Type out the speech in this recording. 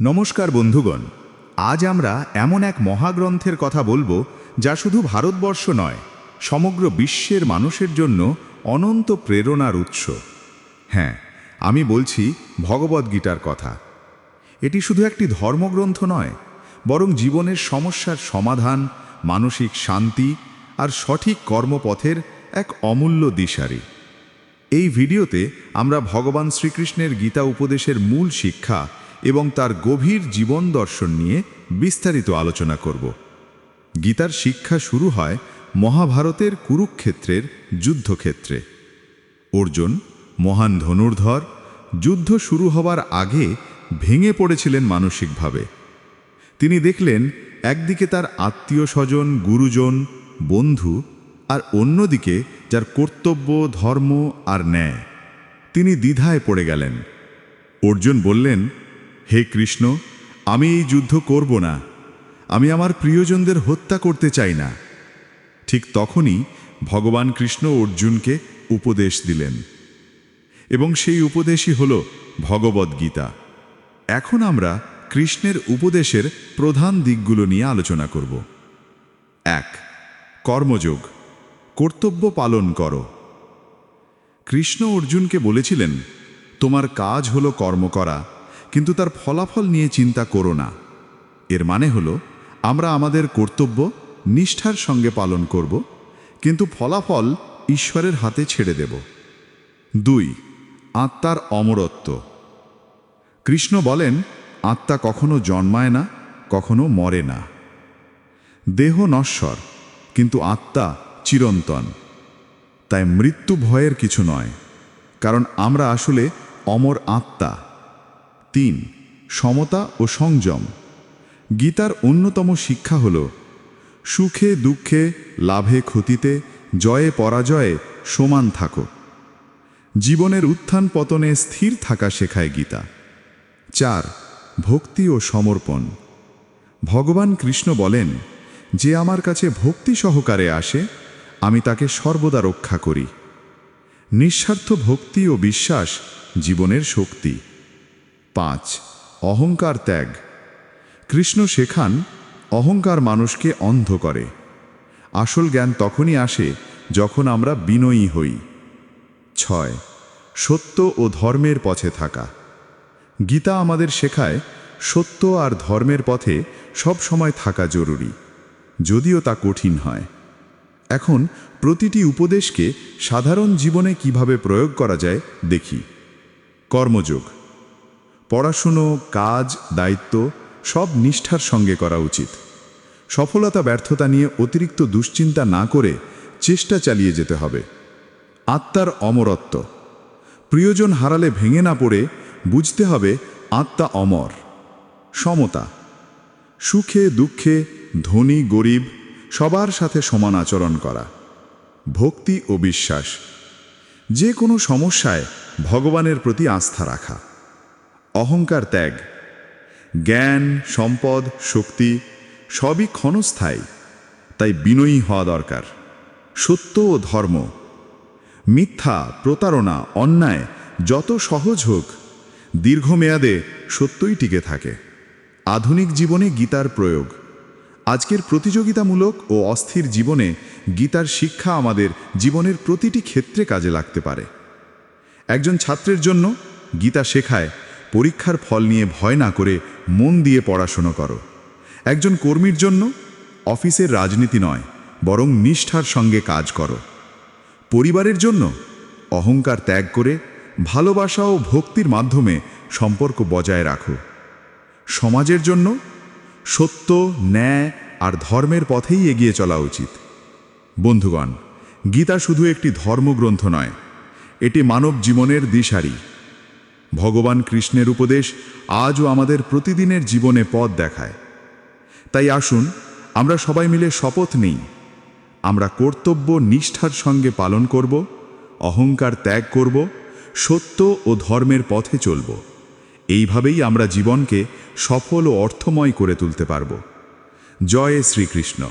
নমস্কার বন্ধুগণ, আজ আমরা এমন এক মহাগ্রন্থের কথা বলব যা শুধু ভারতবর্ষ নয়, সমগ্র বিশ্বের মানুষের জন্য অনন্ত প্রেরণার উৎস। হ্যাঁ আমি বলছি ভগবদ্গীতার কথা। এটি শুধু একটি ধর্মগ্রন্থ নয়, বরং জীবনের সমস্যার সমাধান, মানসিক শান্তি আর সঠিক কর্মপথের এক অমূল্য দিশারি। এই ভিডিওতে আমরা ভগবান শ্রীকৃষ্ণের গীতা উপদেশের মূল শিক্ষা এবং তার গভীর জীবন দর্শন নিয়ে বিস্তারিত আলোচনা করব। গীতার শিক্ষা শুরু হয় মহাভারতের কুরুক্ষেত্রের যুদ্ধক্ষেত্রে। অর্জুন, মহান ধনুর্ধর, যুদ্ধ শুরু হবার আগে ভেঙে পড়েছিলেন মানসিকভাবে। তিনি দেখলেন একদিকে তার আত্মীয় স্বজন গুরুজন, বন্ধু আর অন্যদিকে যার কর্তব্য, ধর্ম আর ন্যায়। তিনি দ্বিধায় পড়ে গেলেন। অর্জুন বললেন হে কৃষ্ণ, আমি এই যুদ্ধ করব না। আমি আমার প্রিয়জনদের হত্যা করতে চাই না। ঠিক তখনই ভগবান কৃষ্ণ অর্জুনকে উপদেশ দিলেন। এবং সেই উপদেশই হল ভগবদ্গীতা এখন আমরা কৃষ্ণের উপদেশের প্রধান দিকগুলো নিয়ে আলোচনা করব। এক, কর্মযোগ। কর্তব্য পালন করো। কৃষ্ণ অর্জুনকে বলেছিলেন, তোমার কাজ হলো কর্ম করা কিন্তু তার ফলাফল নিয়ে চিন্তা করো না। এর মানে হলো, আমরা আমাদের কর্তব্য নিষ্ঠার সঙ্গে পালন করব, কিন্তু ফলাফল ঈশ্বরের হাতে ছেড়ে দেব। দুই, আত্মার অমরত্ব। কৃষ্ণ বলেন, আত্মা কখনো জন্মায় না, কখনো মরে না। দেহ নশ্বর, কিন্তু আত্মা চিরন্তন। তাই মৃত্যু ভয়ের কিছু নয়, কারণ আমরা আসলে অমর আত্মা। তিন, সমতা ও সংযম। গীতার অন্যতম শিক্ষা হল, সুখে দুঃখে, লাভে ক্ষতিতে, জয়ে পরাজয়ে সমান থাকো। জীবনের উত্থান পতনে স্থির থাকা শেখায় গীতা। চার, ভক্তি ও সমর্পণ। ভগবান কৃষ্ণ বলেন, যে আমার কাছে ভক্তি সহকারে আসে, আমি তাকে সর্বদা রক্ষা করি। নিঃস্বার্থ ভক্তি ও বিশ্বাস জীবনের শক্তি। পাঁচ, অহংকার ত্যাগ। কৃষ্ণ শেখান, অহংকার মানুষকে অন্ধ করে। আসল জ্ঞান তখনই আসে যখন আমরা বিনয়ী হই। ছয়, সত্য ও ধর্মের পথে থাকা। গীতা আমাদের শেখায়, সত্য আর ধর্মের পথে সব সময় থাকা জরুরি, যদিও তা কঠিন হয়। এখন প্রতিটি উপদেশকে সাধারণ জীবনে কীভাবে প্রয়োগ করা যায়, দেখি। কর্মযোগ। পড়াশুনো, কাজ, দায়িত্ব সব নিষ্ঠার সঙ্গে করা উচিত। সফলতা, ব্যর্থতা নিয়ে অতিরিক্ত দুশ্চিন্তা না করে চেষ্টা চালিয়ে যেতে হবে। আত্মার অমরত্ব। প্রিয়জন হারালে ভেঙে না পড়ে বুঝতে হবে আত্মা অমর। সমতা। সুখে, দুঃখে, ধনী, গরিব সবার সাথে সমান আচরণ করা। ভক্তি ও বিশ্বাস। যে কোনো সমস্যায় ভগবানের প্রতি আস্থা রাখা। অহংকার ত্যাগ। জ্ঞান, সম্পদ, শক্তি সবই ক্ষণস্থায়ী, তাই বিনয়ী হওয়া দরকার। সত্য ও ধর্ম, মিথ্যা, প্রতারণা, অন্যায় যত সহজ হোক, দীর্ঘমেয়াদে সত্যই টিকে থাকে। আধুনিক জীবনে গীতার প্রয়োগ। আজকের প্রতিযোগিতামূলক ও অস্থির জীবনে গীতার শিক্ষা আমাদের জীবনের প্রতিটি ক্ষেত্রে কাজে লাগতে পারে। একজন ছাত্রের জন্য গীতা শেখায় পরীক্ষার ফল নিয়ে ভয় না করে মন দিয়ে পড়াশুনো করো। একজন কর্মীর জন্য অফিসের রাজনীতি নয়, বরং নিষ্ঠার সঙ্গে কাজ করো। পরিবারের জন্য অহংকার ত্যাগ করে ভালোবাসা ও ভক্তির মাধ্যমে সম্পর্ক বজায় রাখো। সমাজের জন্য সত্য, ন্যায় আর ধর্মের পথেই এগিয়ে চলা উচিত। বন্ধুগণ, গীতা শুধু একটি ধর্মগ্রন্থ নয়, এটি মানব জীবনের দিশারি। ভগবান কৃষ্ণের উপদেশ আজও আমাদের প্রতিদিনের জীবনে পথ দেখায়। তাই আসুন, আমরা সবাই মিলে শপথ নেই। আমরা কর্তব্য নিষ্ঠার সঙ্গে পালন করব, অহংকার ত্যাগ করব, সত্য ও ধর্মের পথে চলব। এইভাবেই আমরা জীবনকে সফল ও অর্থময় করে তুলতে পারব। জয় শ্রীকৃষ্ণ।